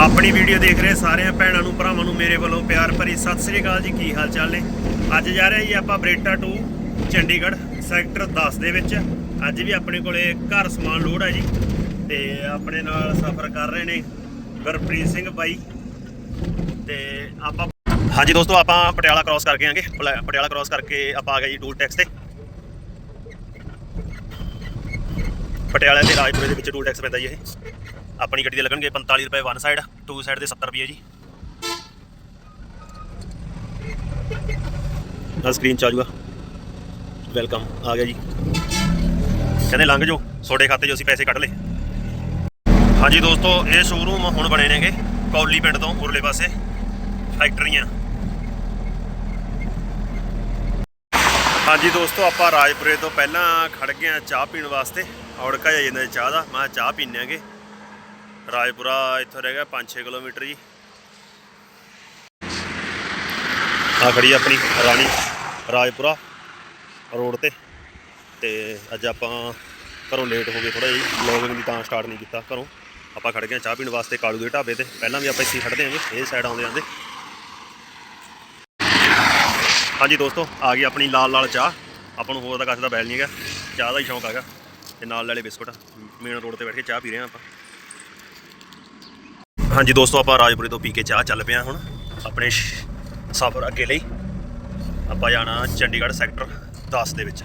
ਆਪਣੀ ਵੀਡੀਓ ਦੇਖ ਰਹੇ ਸਾਰਿਆਂ ਭੈਣਾਂ ਨੂੰ, ਭਰਾਵਾਂ ਨੂੰ ਮੇਰੇ ਵੱਲੋਂ ਪਿਆਰ ਭਰੀ ਸਤਿ ਸ੍ਰੀ ਅਕਾਲ ਜੀ, ਕੀ ਹਾਲ ਚਾਲ ਨੇ? ਅੱਜ ਜਾ ਰਹੇ ਜੀ ਆਪਾਂ ਬਰੇਟਾ ਟੂ ਚੰਡੀਗੜ੍ਹ ਸੈਕਟਰ 10 ਦੇ ਵਿੱਚ। ਅੱਜ ਵੀ ਆਪਣੇ ਕੋਲੇ ਘਰ ਸਮਾਨ ਲੋਡ ਹੈ ਜੀ ਤੇ ਆਪਣੇ ਨਾਲ ਸਫ਼ਰ ਕਰ ਰਹੇ ਨੇ ਗੁਰਪ੍ਰੀਤ ਸਿੰਘ ਬਾਈ ਤੇ ਆਪਾਂ ਹਾਂਜੀ ਦੋਸਤੋ, ਆਪਾਂ ਪਟਿਆਲਾ ਕ੍ਰਾਸ ਕਰਕੇ ਆਂਗੇ ਪਲ- ਪਟਿਆਲਾ ਕ੍ਰਾਸ ਕਰਕੇ ਆਪਾਂ ਆ ਗਏ ਜੀ ਟੂਲ ਟੈਕਸ ਤੇ। ਪਟਿਆਲਾ ਤੇ ਰਾਜਪੁਰੇ ਦੇ ਵਿੱਚ ਟੂਲ ਟੈਕਸ ਪੈਂਦਾ ਜੀ ਇਹ। ਆਪਣੀ ਗੱਡੀ ਦੇ ਲੱਗਣਗੇ 45 ਰੁਪਏ ਵਨ ਸਾਈਡ ਟੂ ਸਾਈਡ ਦੇ 70 ਰੁਪਏ ਜੀ। ਆ ਸਕਰੀਨ ਚ ਆ ਜਾਊਗਾ। ਵੈਲਕਮ ਆ ਗਿਆ ਜੀ। ਕਹਿੰਦੇ ਲੰਘ ਜਾਓ, ਤੁਹਾਡੇ ਖਾਤੇ 'ਚੋਂ ਅਸੀਂ ਪੈਸੇ ਕੱਢ ਲਏ। ਹਾਂਜੀ ਦੋਸਤੋ, ਇਹ ਸ਼ੋਰੂਮ ਹੁਣ ਬਣੇ ਨੇਗੇ, ਕੌਲੀ ਪਿੰਡ ਤੋਂ ਉਰਲੇ ਪਾਸੇ, ਫੈਕਟਰੀਆਂ। ਹਾਂਜੀ ਦੋਸਤੋ, ਆਪਾਂ ਰਾਜਪੁਰੇ ਤੋਂ ਪਹਿਲਾਂ ਖੜ ਗਏ ਆ ਚਾਹ ਪੀਣ ਵਾਸਤੇ। ਔੜਕਾ ਜਾ ਜਾਂਦਾ ਚਾਹ ਦਾ, ਮੈਂ ਕਿਹਾ ਚਾਹ ਪੀਨੇ ਆਂਗੇ। ਰਾਜਪੁਰਾ ਇੱਥੋਂ ਰਹਿ ਗਿਆ 5-6 ਕਿਲੋਮੀਟਰ ਜੀ। ਆ ਖੜੀ ਆਪਣੀ ਰਾਣੀ ਰਾਜਪੁਰਾ ਰੋਡ ਤੇ। ਤੇ ਅੱਜ ਆਪਾਂ ਘਰੋਂ ਲੇਟ ਹੋ ਗਏ ਥੋੜਾ ਜਿਹਾ ਵਲੌਗਿੰਗ ਦੀ ਤਾਂ ਸਟਾਰਟ ਨਹੀਂ ਕੀਤਾ ਘਰੋਂ। ਆਪਾਂ ਖੜ ਗਏ ਆ ਚਾਹ ਪੀਣ ਵਾਸਤੇ ਕਾਲੂ ਦੇ ਢਾਬੇ ਤੇ। ਪਹਿਲਾਂ ਵੀ ਆਪਾਂ ਇੱਥੇ ਹੀ ਖੜਦੇ ਆਂਗੇ ਇਹ ਸਾਈਡ ਆਉਂਦੇ ਆਂਦੇ ਹਾਂਜੀ ਦੋਸਤੋ, ਆ ਗਈ ਆਪਣੀ ਲਾਲ ਲਾਲ ਚਾਹ। ਆਪਾਂ ਨੂੰ ਹੋਰ ਤਾਂ ਕਿਸੇ ਦਾ ਬੈਲ ਨਹੀਂ ਹੈਗਾ। ਚਾਹ ਦਾ ਹੀ ਸ਼ੌਂਕ ਹੈਗਾ। ਤੇ ਨਾਲ ਲੈ ਲਏ ਬਿਸਕੁਟ। ਮੇਨ ਰੋਡ ਤੇ ਬੈਠ ਕੇ ਚਾਹ ਪੀ ਰਹੇ ਹਾਂ ਆਪਾਂ। ਹਾਂਜੀ ਦੋਸਤੋ, ਆਪਾਂ ਰਾਜਪੁਰੇ ਤੋਂ ਪੀ ਕੇ ਚਾਹ ਚੱਲ ਪਿਆ ਹੁਣ ਆਪਣੇ ਸ਼- ਸਫ਼ਰ ਅੱਗੇ ਲਈ। ਆਪਾਂ ਜਾਣਾ ਚੰਡੀਗੜ੍ਹ ਸੈਕਟਰ 10 ਦੇ ਵਿੱਚ।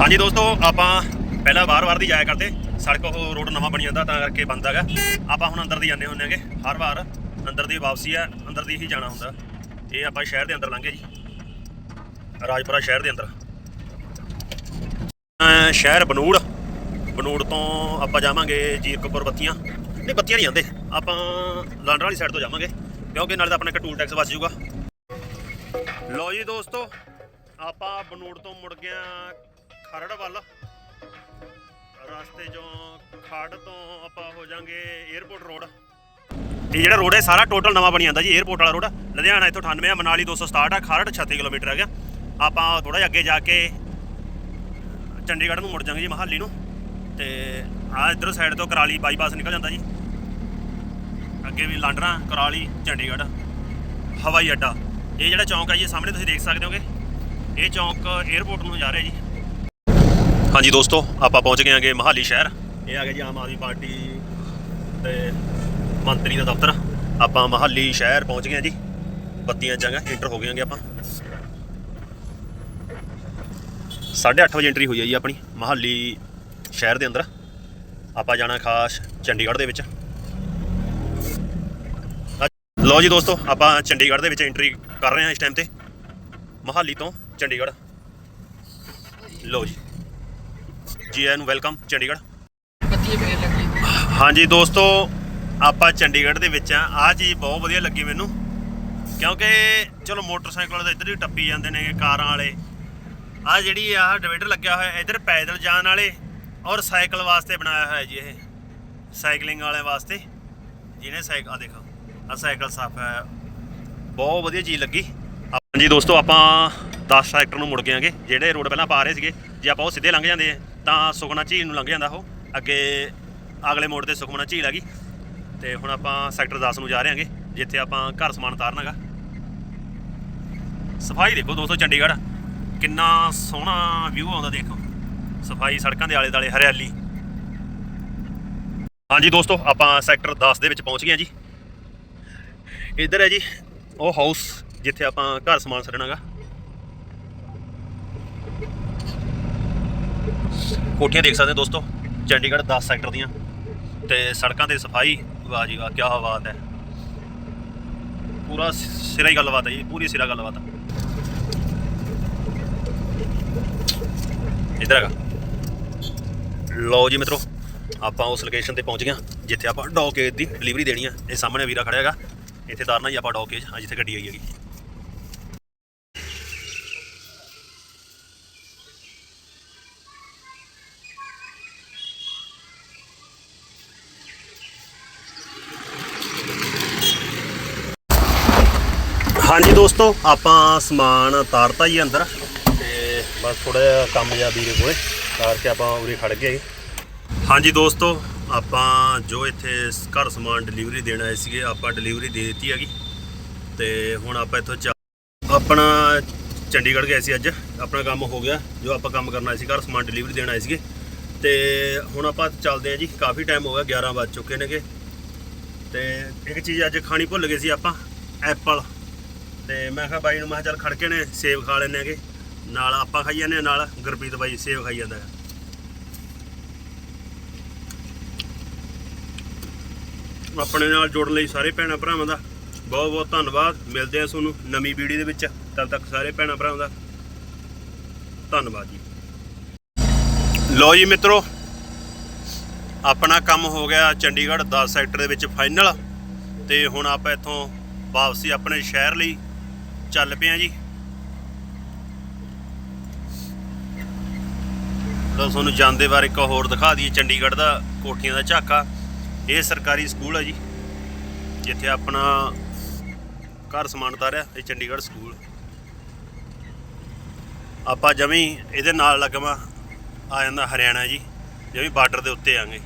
ਹਾਂਜੀ ਦੋਸਤੋ, ਆਪਾਂ ਪਹਿਲਾਂ ਵਾਰ ਵਾਰ ਦੀ ਜਾਇਆ ਕਰਦੇ। ਸੜਕ ਉਹ ਰੋਡ ਨਵਾਂ ਬਣੀ ਜਾਂਦਾ, ਤਾਂ ਕਰਕੇ ਬੰਦ ਹੈਗਾ। ਆਪਾਂ ਹੁਣ ਅੰਦਰ ਦੀ ਜਾਂਦੇ ਹੁੰਦੇ ਹਾਂਗੇ। ਹਰ ਵਾਰ ਅੰਦਰ ਦੀ ਵਾਪਸੀ ਆ, ਅੰਦਰ ਦੀ ਹੀ ਜਾਣਾ ਹੁੰਦਾ। ਇਹ ਆਪਾਂ ਸ਼ਹਿਰ ਦੇ ਅੰਦਰ ਲੰਘੇ ਜੀ। ਰਾਜਪੁਰਾ ਸ਼ਹਿਰ ਦੇ ਅੰਦਰ। ਸ਼ਹਿਰ ਬਨੂੜ। ਬਨੂੜ ਤੋਂ ਆਪਾਂ ਜਾਵਾਂਗੇ ਜੀਰਕਪੁਰ ਬੱਤੀਆਂ। ਨਹੀਂ, ਬੱਤੀਆਂ ਨਹੀਂ ਜਾਂਦੇ। ਆਪਾਂ ਲਾਂਡਰ ਵਾਲੀ ਸਾਈਡ ਤੋਂ ਜਾਵਾਂਗੇ, ਕਿਉਂਕਿ ਨਾਲੇ ਤਾਂ ਆਪਣਾ ਇੱਕ ਟੂਲ ਟੈਕਸ ਬਚ ਜੂਗਾ ਲੋ ਜੀ ਦੋਸਤੋ, ਆਪਾਂ ਬਨੋੜ ਤੋਂ ਮੁੜ ਗਏ ਆ ਖਰੜ ਵੱਲ ਰਸਤੇ ਚੋਂ ਖੜ ਤੋਂ ਆਪਾਂ ਹੋ ਜਾਾਂਗੇ 에어ਪੋਰਟ ਰੋਡ ਇਹ ਜਿਹੜਾ ਰੋਡ ਹੈ, ਸਾਰਾ ਟੋਟਲ ਨਵਾਂ ਬਣੀ ਜਾਂਦਾ ਜੀ 에어ਪੋਰਟ ਵਾਲਾ ਰੋਡ ਲੁਧਿਆਣਾ ਇੱਥੋਂ 98 ਆ, ਮਨਾਲੀ 267 ਆ, ਖਰੜ 36 ਕਿਲੋਮੀਟਰ ਹੈਗਾ। ਆਪਾਂ ਥੋੜਾ ਜਿਹਾ ਅੱਗੇ ਜਾ ਕੇ ਚੰਡੀਗੜ੍ਹ ਨੂੰ ਮੁੜ ਜਾਾਂਗੇ ਜੀ ਮਹਾਲੀ ਨੂੰ। ਤੇ ਆ ਇਧਰੋਂ ਸਾਈਡ ਤੋਂ ਕਰਾਲੀ ਬਾਈਪਾਸ ਨਿਕਲ ਜਾਂਦਾ ਜੀ। ਅੱਗੇ ਵੀ ਲਾਂਡਰਾ ਕਰਾਲੀ, ਚੰਡੀਗੜ੍ਹ, ਹਵਾਈ ਅੱਡਾ। ਇਹ ਜਿਹੜਾ ਚੌਂਕ ਹੈ ਜੀ ਸਾਹਮਣੇ ਤੁਸੀਂ ਦੇਖ ਸਕਦੇ ਹੋਗੇ। ਇਹ ਚੌਂਕ 에어ਪੋਰਟ ਨੂੰ ਜਾ ਰਿਹਾ ਜੀ। ਹਾਂਜੀ ਦੋਸਤੋ, ਆਪਾਂ ਪਹੁੰਚ ਗਏ ਆਂਗੇ ਮਹਾਲੀ ਸ਼ਹਿਰ। ਇਹ ਆ ਗਿਆ ਜੀ ਆਮ ਆਦਮੀ ਪਾਰਟੀ ਤੇ ਮੰਤਰੀ ਦਾ ਦਫ਼ਤਰ। ਆਪਾਂ ਮਹਾਲੀ ਸ਼ਹਿਰ ਪਹੁੰਚ ਗਏ ਆ ਜੀ। ਬੱਤੀਆਂ ਜਗ੍ਹਾ ਇੰਟਰ ਹੋ ਗਏ ਆਂਗੇ ਆਪਾਂ। 8:30 ਵਜੇ ਐਂਟਰੀ ਹੋਈ ਹੈ ਜੀ ਆਪਣੀ ਮਹਾਲੀ ਸ਼ਹਿਰ ਦੇ ਅੰਦਰ। ਆਪਾਂ ਜਾਣਾ ਖਾਸ ਚੰਡੀਗੜ੍ਹ ਦੇ ਵਿੱਚ। ਲਓ ਜੀ ਦੋਸਤੋ ਆਪਾਂ ਚੰਡੀਗੜ੍ਹ ਦੇ ਵਿੱਚ ਐਂਟਰੀ ਕਰ ਰਹੇ ਹਾਂ ਇਸ ਟਾਈਮ ਤੇ। ਮਹਾਲੀ ਤੋਂ ਚੰਡੀਗੜ੍ਹ। ਲਓ ਜੀ। ਜੀ ਆਇਆਂ ਨੂੰ ਵੈਲਕਮ ਚੰਡੀਗੜ੍ਹ। ਹਾਂਜੀ ਦੋਸਤੋ ਆਪਾਂ ਚੰਡੀਗੜ੍ਹ ਦੇ ਵਿੱਚ ਆ ਆ ਚੀਜ਼ ਬਹੁਤ ਵਧੀਆ ਲੱਗੀ ਮੈਨੂੰ। ਕਿਉਂਕਿ ਚਲੋ ਮੋਟਰਸਾਈਕਲ ਵਾਲੇ ਤਾਂ ਇੱਧਰ ਹੀ ਟੱਪੀ ਜਾਂਦੇ ਨੇ ਕਾਰਾਂ ਵਾਲੇ। ਆ ਜਿਹੜੀ ਆ ਡਿਵਾਈਡਰ ਲੱਗਿਆ ਹੋਇਆ ਇੱਧਰ ਪੈਦਲ ਜਾਣ ਵਾਲੇ ਔਰ ਸਾਈਕਲ ਵਾਸਤੇ ਬਣਾਇਆ ਹੋਇਆ ਜੀ ਇਹ। ਸਾਈਕਲਿੰਗ ਵਾਲਿਆਂ ਵਾਸਤੇ। ਜਿਹਨੇ ਸਾਈਕਲ ਆ ਦੇਖੋ। ਆ ਸਾਈਕਲ ਸਾਫ਼ ਹੈ। ਬਹੁਤ ਵਧੀਆ ਚੀਜ਼ ਲੱਗੀ। ਹਾਂਜੀ ਦੋਸਤੋ, ਆਪਾਂ 10 ਸੈਕਟਰ ਨੂੰ ਮੁੜ ਗਏ ਜਿਹੜੇ ਰੋਡ ਪਹਿਲਾਂ ਪਾ ਰਹੇ ਸੀਗੇ, ਜੇ ਆਪਾਂ ਉਹ ਸਿੱਧੇ ਲੰਘ ਜਾਂਦੇ ਆ, ਤਾਂ ਸੁਖਨਾ ਝੀਲ ਨੂੰ ਲੰਘ ਜਾਂਦਾ ਉਹ। ਅੱਗੇ ਅਗਲੇ ਮੋੜ ਤੇ ਸੁਖਮਨਾ ਝੀਲ ਆ ਗਈ ਤੇ ਹੁਣ ਆਪਾਂ ਸੈਕਟਰ 10 ਨੂੰ ਜਾ ਰਹੇ ਹਾਂਗੇ, ਜਿੱਥੇ ਆਪਾਂ ਘਰ ਸਮਾਨ ਉਤਾਰਨਾਗਾ ਸਫ਼ਾਈ ਦੇਖੋ ਦੋਸਤੋ, ਚੰਡੀਗੜ੍ਹ। ਕਿੰਨਾ ਸੋਹਣਾ ਵਿਊ ਆਉਂਦਾ ਦੇਖੋ। ਸਫ਼ਾਈ ਸੜਕਾਂ ਦੇ ਆਲੇ ਦਾਲੇ ਹਰਿਆਲੀ। ਹਾਂਜੀ ਦੋਸਤੋ, ਆਪਾਂ ਸੈਕਟਰ 10 ਦੇ ਵਿੱਚ ਪਹੁੰਚ ਗਏ ਹਾਂ ਜੀ। ਇੱਧਰ ਹੈ ਜੀ ਉਹ ਹਾਊਸ ਜਿੱਥੇ ਆਪਾਂ ਘਰ ਸਮਾਨ ਛੱਡਣਾਗਾ ਕੋਠੀਆਂ ਦੇਖ ਸਕਦੇ ਹੋ ਦੋਸਤੋ ਚੰਡੀਗੜ੍ਹ 10 ਸੈਕਟਰ ਦੀਆਂ। ਤੇ ਸੜਕਾਂ ਤੇ ਸਫ਼ਾਈ ਵਾਹ ਜੀ ਵਾਹ ਕੀ ਬਾਤ ਹੈ। ਪੂਰਾ ਸਿਰਾ ਹੀ ਗੱਲਬਾਤ ਹੈ ਜੀ ਪੂਰੀ ਸਿਰਾ ਗੱਲਬਾਤ ਹੈ। ਇੱਧਰ ਹੈਗਾ। ਲਓ ਜੀ ਮਿੱਤਰੋ ਆਪਾਂ ਉਸ ਲੋਕੇਸ਼ਨ ਤੇ ਪਹੁੰਚ ਗਏ ਹਾਂ, ਜਿੱਥੇ ਆਪਾਂ ਡੌਕੇਜ ਦੀ ਡਿਲੀਵਰੀ ਦੇਣੀ ਆ। ਇਹ ਸਾਹਮਣੇ ਵੀਰਾ ਖੜਿਆ ਹੈਗਾ। ਇੱਥੇ ਤਾਰਨਾ ਜੀ ਆਪਾਂ ਡੌਕੇਜ ਆ ਇੱਥੇ ਗੱਡੀ ਆਈ ਹੈਗੀ। ਹਾਂਜੀ ਦੋਸਤੋ, ਆਪਾਂ ਸਮਾਨ ਤਾਰਤਾ ਜੀ ਅੰਦਰ, ਤੇ ਬਸ ਥੋੜਾ ਜਿਹਾ ਕੰਮ ਜਿਹਾ ਵੀਰੇ ਕੋਲੇ, ਤਾਰ ਕੇ ਆਪਾਂ ਉਰੇ ਖੜ ਗਏ। ਹਾਂਜੀ ਦੋਸਤੋ ਆਪਾਂ ਜੋ ਇੱਥੇ ਘਰ ਸਮਾਨ ਡਿਲੀਵਰੀ ਦੇਣ ਆਏ ਸੀਗੇ ਆਪਾਂ ਡਿਲੀਵਰੀ ਦੇ ਦਿੱਤੀ ਹੈਗੀ। ਤੇ ਹੁਣ ਆਪਾਂ ਇੱਥੋਂ ਚੱਲ ਆਪਣਾ ਚੰਡੀਗੜ੍ਹ ਗਏ ਸੀ ਅੱਜ। ਆਪਣਾ ਕੰਮ ਹੋ ਗਿਆ ਜੋ ਆਪਾਂ ਕੰਮ ਕਰਨਾ ਸੀ ਘਰ ਸਮਾਨ ਡਿਲੀਵਰੀ ਦੇਣ ਆਏ ਸੀਗੇ। ਤੇ ਹੁਣ ਆਪਾਂ ਚੱਲਦੇ ਹਾਂ ਜੀ ਕਾਫੀ ਟਾਈਮ ਹੋ ਗਿਆ 11 ਵੱਜ ਚੁੱਕੇ ਨੇਗੇ। ਤੇ ਇੱਕ ਚੀਜ਼ ਅੱਜ ਖਾਣੀ ਭੁੱਲ ਗਏ ਸੀ ਆਪਾਂ ਐਪਲ ਤੇ ਮੈਂ ਕਿਹਾ ਬਾਈ ਨੂੰ ਮੈਂ ਕਿਹਾ ਚੱਲ ਖੜਕੇ ਨੇ ਸੇਬ ਖਾ ਲੈਣੇ ਹੈਗੇ। ਨਾਲ ਆਪਾਂ ਖਾਈ ਜਾਂਦੇ ਹਾਂ, ਨਾਲ ਗੁਰਪ੍ਰੀਤ ਬਾਈ ਸੇਬ ਖਾਈ ਜਾਂਦਾ ਹੈ। ਆਪਣੇ ਨਾਲ ਜੁੜਨ ਲਈ ਸਾਰੇ ਭੈਣਾਂ ਭਰਾਵਾਂ ਦਾ ਬਹੁਤ ਬਹੁਤ ਧੰਨਵਾਦ। ਮਿਲਦੇ ਹਾਂ ਤੁਹਾਨੂੰ ਨਵੀਂ ਵੀਡੀਓ ਦੇ ਵਿੱਚ। ਤਦ ਤੱਕ ਸਾਰੇ ਭੈਣਾਂ ਭਰਾਵਾਂ ਦਾ ਧੰਨਵਾਦ ਜੀ। ਲੋ ਜੀ ਮਿੱਤਰੋ, ਆਪਣਾ ਕੰਮ ਹੋ ਗਿਆ ਚੰਡੀਗੜ੍ਹ 10 ਸੈਕਟਰ ਦੇ ਵਿੱਚ ਫਾਈਨਲ ਤੇ ਹੁਣ ਆਪਾਂ ਇੱਥੋਂ ਵਾਪਸੀ ਆਪਣੇ ਸ਼ਹਿਰ ਲਈ ਚੱਲ ਪਏ ਹਾਂ ਜੀ। ਲੋ ਤੁਹਾਨੂੰ ਜਾਂਦੇ ਵਾਰ ਇੱਕ ਹੋਰ ਦਿਖਾ ਦਈਏ। ਚੰਡੀਗੜ੍ਹ ਦਾ ਕੋਠੀਆਂ ਦਾ ਝਾਕਾ। ਇਹ ਸਰਕਾਰੀ ਸਕੂਲ ਹੈ ਜੀ, ਜਿੱਥੇ ਆਪਣਾ ਘਰ ਸਮਾਨ ਉਤਾਰਿਆ, ਇਹ ਚੰਡੀਗੜ੍ਹ ਸਕੂਲ। ਆਪਾਂ ਜਮੀ ਇਹਦੇ ਨਾਲ ਲੱਗਵਾ ਆ ਜਾਂਦਾ ਹਰਿਆਣਾ ਜੀ, ਜਮੀ ਬਾਰਡਰ ਦੇ ਉੱਤੇ ਆਂਗੇ